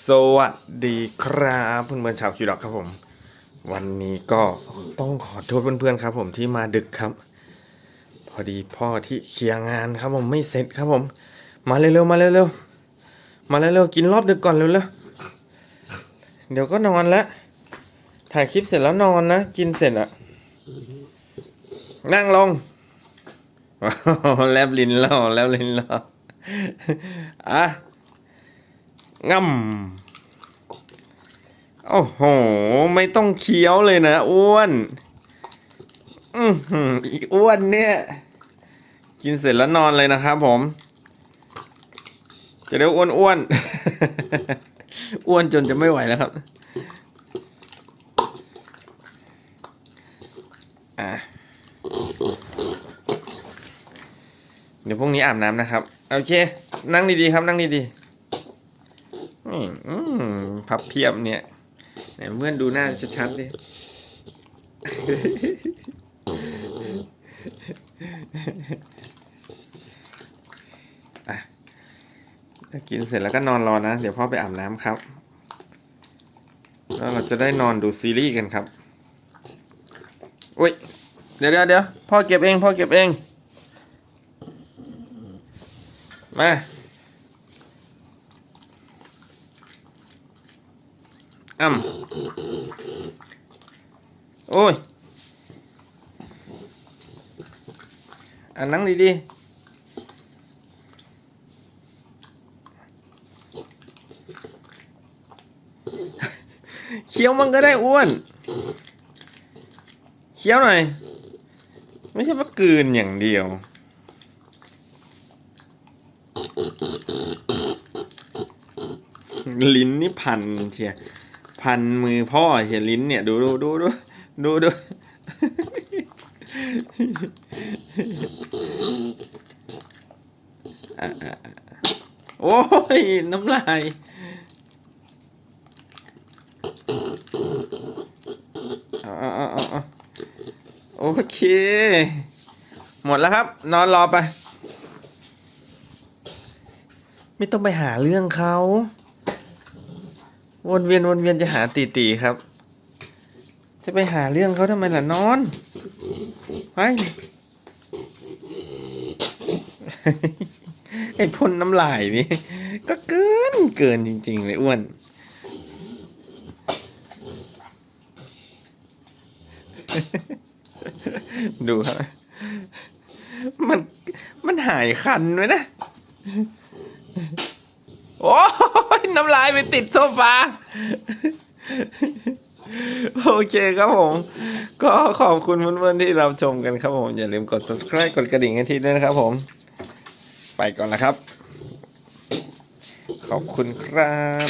สวัสดีครับเพื่อนๆชาวคิวดอกครับผม วันนี้ก็ต้องขอโทษเพื่อนๆครับ ผมที่มาดึกครับ พอดีพ่อที่เคลียร์งานครับผมไม่เสร็จครับผม มาเร็วๆมาเร็วๆมาเร็วๆกินรอบดึกก่อนเร็วๆเดี๋ยวก็นอนแล้วถ่ายคลิปเสร็จแล้วนอนนะกินเสร็จอะนั่งลงแลบลิ้นล่อแลบลิ้นล่ออะ ง่ำโอ้โห ไม่ต้องเคี้ยวเลยนะอ้วน อือหืออีอ้วนเนี่ย กินเสร็จแล้วนอนเลยนะครับผม จะได้อ้วนอ้วนอ้วนจนจะไม่ไหวแล้วครับ อะเดี๋ยวพรุ่งนี้อาบน้ำนะครับ โอเค นั่งดีๆครับ นั่งดีๆ อืมอืมพับเพียบเนี่ยไหนเพื่อนดูหน้าชัดๆดิอะกินเสร็จแล้วก็นอนรอนะ เดี๋ยวพ่อไปอาบน้ำครับ แล้วเราจะได้นอนดูซีรีส์กันครับอุ้ยเดี๋ยวเดี๋ยวเดี๋ยวพ่อเก็บเอง พ่อเก็บเอง มา อ้ำโอ้ยอะนั่งดีๆเคี้ยวมันก็ได้อ้วนเคี้ยวหน่อย ไม่ใช่ว่ากลืนอย่างเดียวลิ้นนี่พันเชีย พันมือพ่อเชลิ้นเนี่ย ดูดูดูดูดูดูโอ้ย น้ำลายอาเอโอเค หมดแล้วครับ นอนรอไป ไม่ต้องไปหาเรื่องเขา วนเวียนวนเวียนจะหาตีตีครับ จะไปหาเรื่องเขาทำไมล่ะนอนไปไอ้พ่นน้ำลายนี่ ก็เกินเกินจริง ๆ เลยอ้วน ดูครับมันมันหายคันไว้นะ โอ้ยน้ำลายไปติดโซฟา โอเคครับผม ก็ขอบคุณเพื่อนๆที่รับชมกันครับผม อย่าลืมกด subscribe กดกระดิ่งให้ทีด้วยนะครับผม ไปก่อนละครับ ขอบคุณครับ